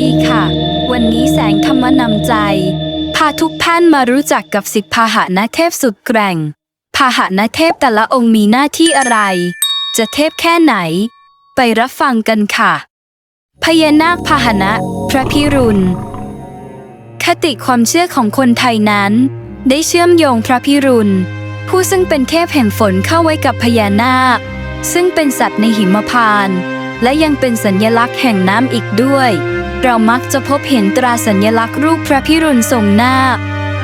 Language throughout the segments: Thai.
ดีค่ะ วันนี้แสงธรรมนำใจ พาทุกท่านมารู้จักกับสิทธิพาหนะเทพสุดแกร่ง พาหนะเทพแต่ละองค์มีหน้าที่อะไร จะเทพแค่ไหน ไปรับฟังกันค่ะ พญานาคพาหนะ พระพิรุณ คติความเชื่อของคนไทยนั้น ได้เชื่อมโยงพระพิรุณ ผู้ซึ่งเป็นเทพแห่งฝนเข้าไว้กับพญานาค ซึ่งเป็นสัตว์ในหิมพานต์และยังเป็นสัญลักษณ์แห่งน้ำอีกด้วย เรามักจะพบเห็นตราสัญลักษณ์รูปพระพิรุณทรงนาค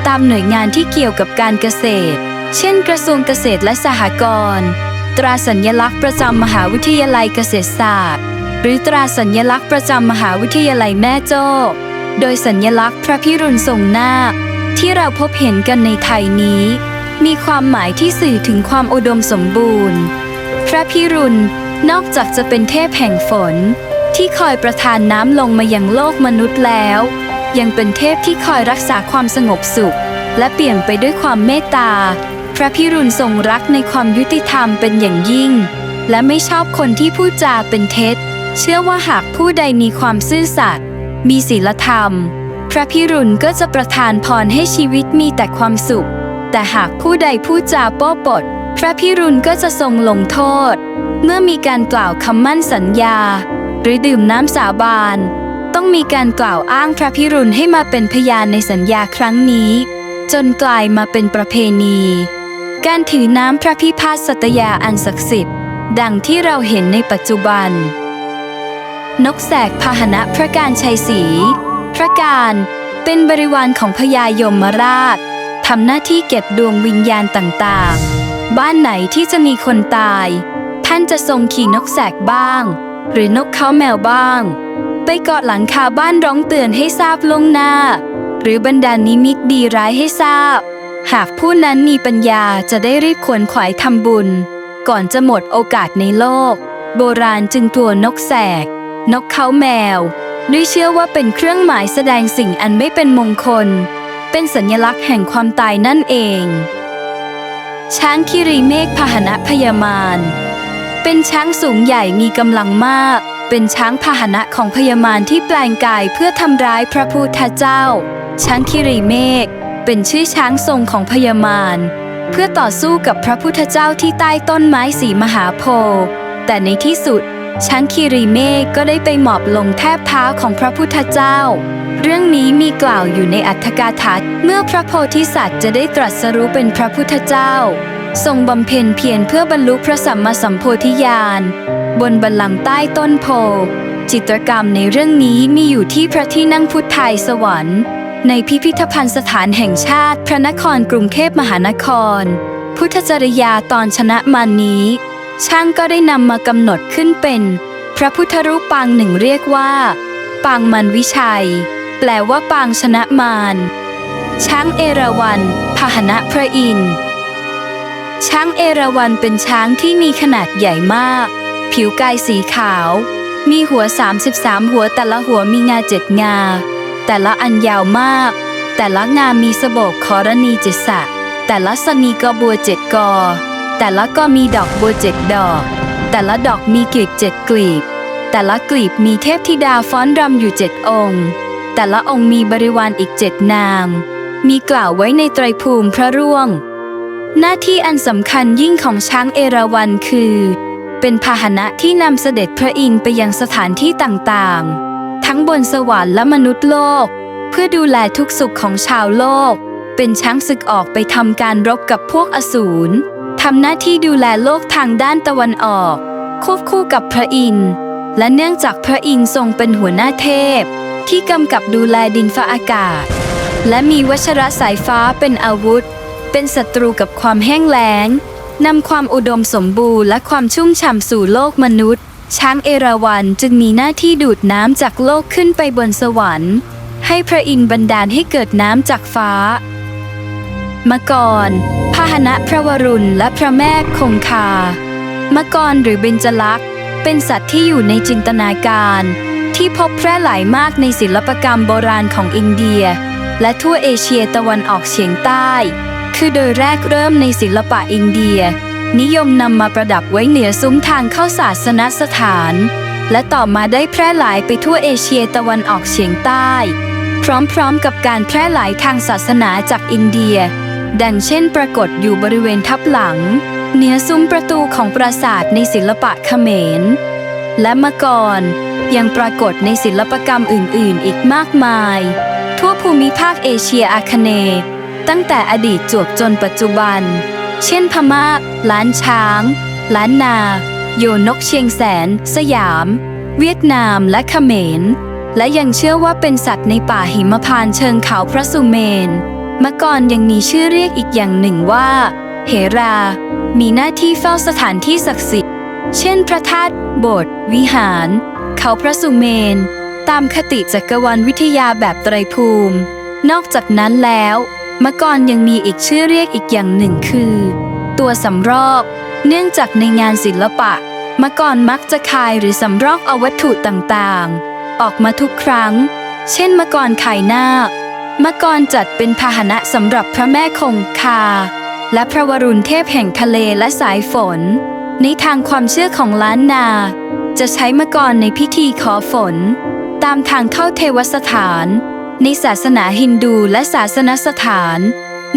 ตามหน่วยงานที่เกี่ยวกับการเกษตร เช่น กระทรวงเกษตรและสหกรณ์ ตราสัญลักษณ์ประจำมหาวิทยาลัยเกษตรศาสตร์ หรือตราสัญลักษณ์ประจำมหาวิทยาลัยแม่โจ้ โดยสัญลักษณ์พระพิรุณทรงนาคที่เราพบเห็นกันในไทยนี้ มีความหมายที่สื่อถึงความอุดมสมบูรณ์ พระพิรุณนอกจากจะเป็นเทพแห่งฝน ที่คอยประทานน้ำลงมายังโลกมนุษย์แล้ว ยังเป็นเทพที่คอยรักษาความสงบสุข และเปี่ยมไปด้วยความเมตตา พระพิรุณทรงรักในความยุติธรรมเป็นอย่างยิ่ง และไม่ชอบคนที่พูดจาเป็นเท็จ เชื่อว่าหากผู้ใดมีความซื่อสัตย์มีศีลธรรม พระพิรุณก็จะประทานพรให้ชีวิตมีแต่ความสุข แต่หากผู้ใดพูดจาโป้ปด พระพิรุณก็จะทรงลงโทษ เมื่อมีการกล่าวคำมั่นสัญญา หรือดื่มน้ำสาบาน ต้องมีการกล่าวอ้างพระพิรุณให้มาเป็นพยานในสัญญาครั้งนี้ จนกลายมาเป็นประเพณี การถือน้ำพระพิพาสัตยาอันศักดิ์สิทธิ์ ดังที่เราเห็นในปัจจุบัน นกแสกพาหนะพระการชัยศรีพระการเป็นบริวารของพญายมราชทำหน้าที่เก็บดวงวิญญาณต่างๆ บ้านไหนที่จะมีคนตาย ท่านจะทรงขี่นกแสกบ้าง หรือนกเขาแมวบ้าง ไปเกาะหลังคาบ้านร้องเตือนให้ทราบล่วงหน้า หรือบรรดานิมิตดีร้ายให้ทราบ หากผู้นั้นมีปัญญาจะได้รีบขวนขวายทำบุญ ก่อนจะหมดโอกาสในโลก โบราณจึงตัวนกแสก นกเขาแมวด้วยเชื่อว่าเป็นเครื่องหมายแสดงสิ่งอันไม่เป็นมงคล เป็นสัญลักษณ์แห่งความตายนั่นเอง ช้างคิริเมฆพาหนะพยามาร เป็นช้างสูงใหญ่มีกำลังมาก เป็นช้างพาหนะของพยามารที่แปลงกายเพื่อทำร้ายพระพุทธเจ้า ช้างคิริเมฆเป็นชื่อช้างทรงของพยามารเพื่อต่อสู้กับพระพุทธเจ้าที่ใต้ต้นไม้สีมหาโพธิ์แต่ในที่สุด ช้างคีรีเมฆก็ได้ไปหมอบลงแทบเท้าของพระพุทธเจ้า เรื่องนี้มีกล่าวอยู่ในอัตถกาถาเมื่อพระโพธิสัตว์จะได้ตรัสรู้เป็นพระพุทธเจ้า ทรงบำเพ็ญเพียรเพื่อบรรลุพระสัมมาสัมโพธิญาณ บนบัลลังก์ใต้ต้นโพจิตรกรรมในเรื่องนี้มีอยู่ที่พระที่นั่งพุทธไทยสวรรค์ ในพิพิธภัณฑ์สถานแห่งชาติ พระนครกรุงเทพมหานคร พุทธจริยาตอนชนะมันนี้ ช่างก็ได้นำมากำหนดขึ้นเป็น พระพุทธรูปปางหนึ่งเรียกว่า ปางมันวิชัย แปลว่าปางชนะมารช้างเอราวัณพาหนะพระอินทร์ ช้างเอราวัณเป็นช้างที่มีขนาดใหญ่มาก ผิวกายสีขาว มีหัว 33 หัวแต่ละหัวมีงาเจ็ดงา แต่ละอันยาวมาก แต่ละงามีสบกคอรณีเจ็ดสะแต่ละสมีกบัวเจ็ดกอ แต่ละก็มีดอกบัวเจ็ดดอก แต่ละดอกมีกลีบเจ็ดกลีบ แต่ละกลีบมีเทพธิดาฟ้อนรำอยู่เจ็ดองค์ แต่ละองค์มีบริวารอีกเจ็ดนาง มีกล่าวไว้ในไตรภูมิพระร่วง หน้าที่อันสำคัญยิ่งของช้างเอราวัณคือ เป็นพาหนะที่นำเสด็จพระอินทร์ไปยังสถานที่ต่างๆ ทั้งบนสวรรค์และมนุษย์โลก เพื่อดูแลทุกสุขของชาวโลก เป็นช้างศึกออกไปทำการรบกับพวกอสูรทำหน้าที่ดูแลโลกทางด้านตะวันออก ควบคู่กับพระอินทร์และเนื่องจากพระอินทร์ทรงเป็นหัวหน้าเทพ ที่กำกับดูแลดินฟ้าอากาศ และมีวัชระสายฟ้าเป็นอาวุธ เป็นศัตรูกับความแห้งแล้งนำความอุดมสมบูรณ์และความชุ่มฉ่ำสู่โลกมนุษย์ ช้างเอราวัณจึงมีหน้าที่ดูดน้ำจากโลกขึ้นไปบนสวรรค์ ให้พระอินทร์บันดาลให้เกิดน้ำจากฟ้ามกรพาหนะพระวรุณและพระแม่คงคามกรหรือเบญจลักษณ์เป็นสัตว์ที่อยู่ในจินตนาการ ที่พบแพร่หลายมากในศิลปกรรมโบราณของอินเดีย และทั่วเอเชียตะวันออกเฉียงใต้ คือโดยแรกเริ่มในศิลปะอินเดีย นิยมนำมาประดับไว้เหนือซุ้มทางเข้าศาสนสถาน และต่อมาได้แพร่หลายไปทั่วเอเชียตะวันออกเฉียงใต้ พร้อมๆกับการแพร่หลายทางศาสนาจากอินเดีย ดังเช่นปรากฏอยู่บริเวณทับหลังเหนือซุ้มประตูของปราสาทในศิลปะเขมร และมื่อก่อนยังปรากฏในศิลปกรรมอื่นๆ อีกมากมาย ทั่วภูมิภาคเอเชียอาคเนย์ ตั้งแต่อดีตจวบจนปัจจุบัน เช่นพม่าล้านช้าง ล้านนา โยนกเชียงแสน สยาม เวียดนามและเขมร และยังเชื่อว่าเป็นสัตว์ในป่าหิมพานเชิงเขาพระสุเมนเมื่อก่อนยังมีชื่อเรียกอีกอย่างหนึ่งว่า เหรา มีหน้าที่เฝ้าสถานที่ศักดิ์สิทธิ์ เช่นพระธาตุโบสถ์วิหาร เขาพระสุเมน ตามคติจักรวาลวิทยาแบบไตรภูมิ นอกจากนั้นแล้ว มื่อก่อนยังมีอีกชื่อเรียกอีกอย่างหนึ่งคือ ตัวสำรอก เนื่องจากในงานศิลปะมื่อก่อนมักจะคายหรือสำรอกเอาวัตถุต่างๆ ออกมาทุกครั้ง เช่นมื่อก่อนไข่นาคเมื่อก่อนจัดเป็นพาหนะสำหรับพระแม่คงคา และพระวรุณเทพแห่งทะเลและสายฝน ในทางความเชื่อของล้านนา จะใช้มะกรในพิธีขอฝน ตามทางเข้าเทวสถาน ในศาสนาฮินดูและศาสนสถาน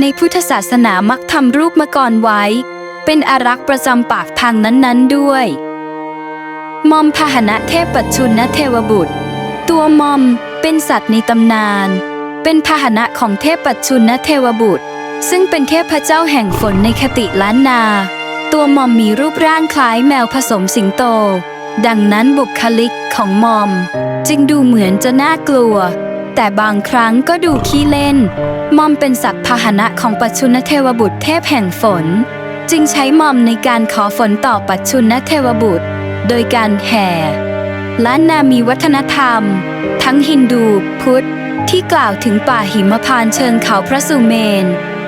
ในพุทธศาสนามักทำรูปมกรไว้ เป็นอารักษ์ประจำปากทางนั้นๆด้วย มอมพาหนะเทพปัจจุนเทวบุตร ตัวมอมเป็นสัตว์ในตำนาน เป็นพาหนะของเทพปัจจุนเทวบุตร ซึ่งเป็นเทพเจ้าแห่งฝนในคติล้านนา ตัวมอมมีรูปร่างคล้ายแมวผสมสิงโต ดังนั้นบุคลิกของมอม จึงดูเหมือนจะน่ากลัว แต่บางครั้งก็ดูขี้เล่น มอมเป็นสัตว์พาหนะของปัจจุนเทวบุตรเทพแห่งฝน จึงใช้มอมในการขอฝนต่อปัจจุนเทวบุตร โดยการแห่ล้านนามีวัฒนธรรม ทั้งฮินดูพุทธ ที่กล่าวถึงป่าหิมพานเชิงเขาพระสุเมน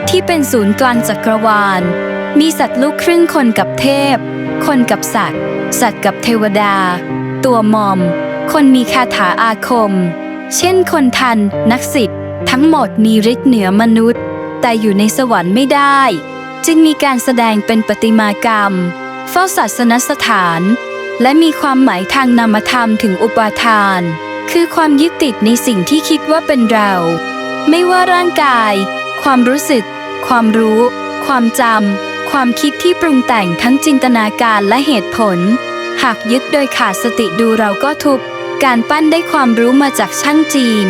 ที่เป็นศูนย์กลางจักรวาล มีสัตว์ลูกครึ่งคนกับเทพ คนกับสัตว์ สัตว์กับเทวดา ตัวมอม คนมีคาถาอาคม เช่นคนทัน นักสิทธิ์ทั้งหมดมีฤทธิ์เหนือมนุษย์ แต่อยู่ในสวรรค์ไม่ได้ จึงมีการแสดงเป็นประติมากรรม เฝ้าศาสนสถาน และมีความหมายทางนามธรรมถึงอุปาทาน คือความยึดติดในสิ่งที่คิดว่าเป็นเรา ไม่ว่าร่างกาย ความรู้สึก ความรู้ ความจำความคิดที่ปรุงแต่งทั้งจินตนาการและเหตุผล หากยึดโดยขาดสติดูเราก็ทุบ การปั้นได้ความรู้มาจากช่างจีน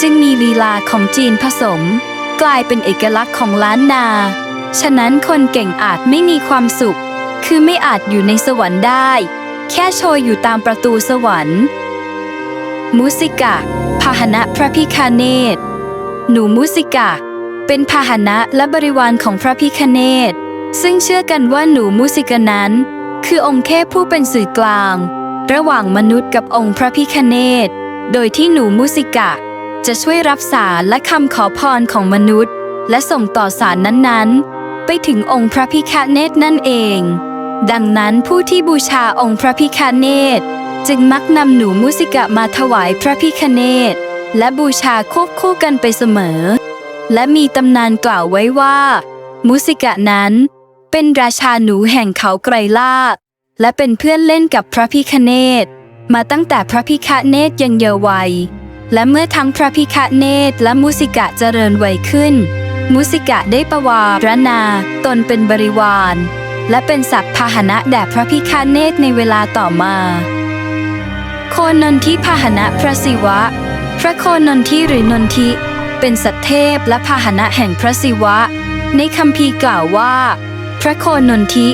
จึงมีลีลาของจีนผสม กลายเป็นเอกลักษณ์ของล้านนา ฉะนั้นคนเก่งอาจไม่มีความสุข คือไม่อาจอยู่ในสวรรค์ได้ แค่โชยอยู่ตามประตูสวรรค์มุสิกะ พาหนะพระพิคเนตหนูมุสิกะ เป็นพาหนะและบริวารของพระพิคเนตซึ่งเชื่อกันว่าหนูมุสิกะนั้น คือองค์เทพผู้เป็นสื่อกลาง ระหว่างมนุษย์กับองค์พระพิคเนตโดยที่หนูมุสิกะ จะช่วยรับสารและคำขอพรของมนุษย์ และส่งต่อสารนั้นๆ ไปถึงองค์พระพิคเนตนั่นเอง ดังนั้นผู้ที่บูชาองค์พระพิคเนตจึงมักนำหนูมุสิกะมาถวายพระพิคเนตและบูชาควบคู่กันไปเสมอ และมีตำนานกล่าวไว้ว่า มุสิกะนั้นเป็นราชาหนูแห่งเขาไกรลา และเป็นเพื่อนเล่นกับพระพิคเนตมาตั้งแต่พระพิคเนตยังเยาว์วัย และเมื่อทั้งพระพิคเนตและมุสิกะเจริญวัยขึ้น มุสิกะได้ประวารณาตนเป็นบริวาร และเป็นสัตว์พาหนะแด่พระพิคเนตในเวลาต่อมา โคนนทิพาหนะพระศิวะ พระโคนนทิหรือนนทิ เป็นสัตเทพและพาหนะแห่งพระศิวะ ในคัมภีกล่าวว่า พระโคนนทิ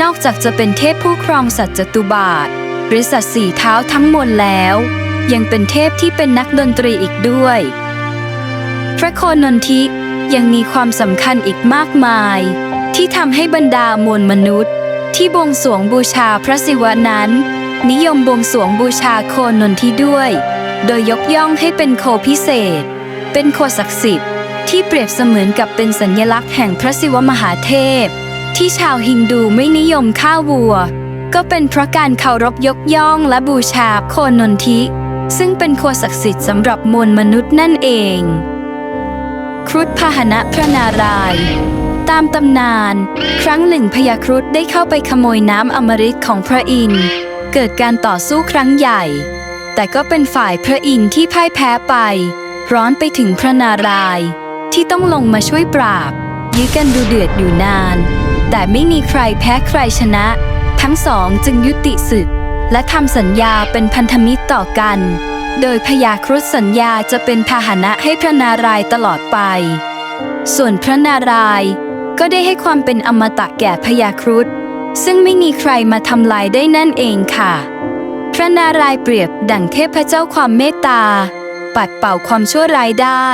นอกจากจะเป็นเทพผู้ครองสัตว์จตุบาท หรือสัตว์สี่เท้าทั้งมวลแล้ว ยังเป็นเทพที่เป็นนักดนตรีอีกด้วย พระโคนนทิยังมีความสำคัญอีกมากมาย ที่ทำให้บรรดามวลมนุษย์ ที่บวงสรวงบูชาพระศิวะนั้น นิยมบวงสรวงบูชาโคนนทิด้วย โดยยกย่องให้เป็นโคพิเศษ เป็นโคศักดิ์สิทธิ์ที่เปรียบเสมือนกับเป็นสัญลักษณ์แห่งพระศิวมหาเทพ ที่ชาวฮินดูไม่นิยมฆ่าวัว ก็เป็นเพราะการเคารพยกย่องและบูชาโคนนทิ ซึ่งเป็นโคศักดิ์สิทธิ์สำหรับมวลมนุษย์นั่นเอง ครุฑพาหนะพระนารายณ์ตามตำนาน ครั้งหนึ่งพญาครุฑได้เข้าไปขโมยน้ำอมฤตของพระอินทร์เกิดการต่อสู้ครั้งใหญ่ แต่ก็เป็นฝ่ายพระอินทร์ที่พ่ายแพ้ไป ร้อนไปถึงพระนารายณ์ที่ต้องลงมาช่วยปราบ ยื้อกันดูเดือดอยู่นาน แต่ไม่มีใครแพ้ใครชนะ ทั้งสองจึงยุติศึก และทำสัญญาเป็นพันธมิตรต่อกัน โดยพญาครุฑสัญญาจะเป็นพาหนะให้พระนารายตลอดไป ส่วนพระนารายก็ได้ให้ความเป็นอมตะแก่พญาครุฑซึ่งไม่มีใครมาทำลายได้นั่นเองค่ะ พระนารายเปรียบดั่งเทพเจ้าความเมตตา ปัดเป่าความชั่วร้ายได้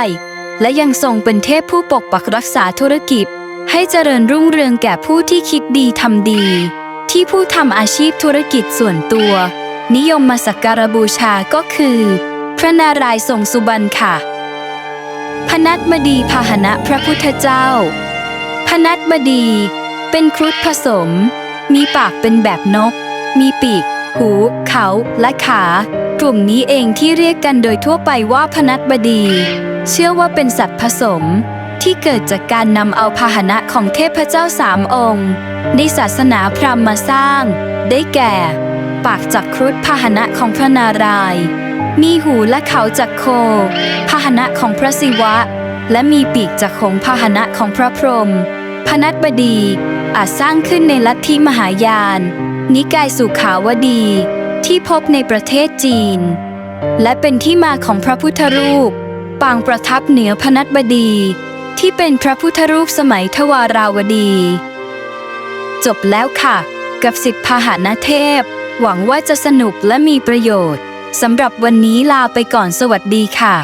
และยังทรงเป็นเทพผู้ปกปักรักษาธุรกิจ ให้เจริญรุ่งเรืองแก่ผู้ที่คิดดีทำดี ที่ผู้ทำอาชีพธุรกิจส่วนตัว นิยมมาสักการบูชาก็คือ พระนารายณ์ทรงสุบรรณค่ะ พนัตบดีพาหนะพระพุทธเจ้า พนัตบดี เป็นครุฑผสม มีปากเป็นแบบนก มีปีก หู เขา และขากลุ่มนี้เองที่เรียกกันโดยทั่วไปว่าพนัตบดี เชื่อว่าเป็นสัตว์ผสม ที่เกิดจากการนำเอาพาหนะของเทพเจ้าสามองค์ ในศาสนาพราหมณ์มาสร้าง ได้แก่ ปากจากครุฑพาหนะของพระนารายณ์มีหูและเขาจากโค พาหนะของพระศิวะ และมีปีกจากหงพาหนะของพระพรหมพนัตบดีอาจสร้างขึ้นในลัทธิมหายาน นิกายสุขาวดี ที่พบในประเทศจีน และเป็นที่มาของพระพุทธรูป ปางประทับเหนือพนัตบดี ที่เป็นพระพุทธรูปสมัยทวาราวดี จบแล้วค่ะ กับสิทธิพาหนะเทพ หวังว่าจะสนุกและมีประโยชน์สำหรับวันนี้ลาไปก่อนสวัสดีค่ะ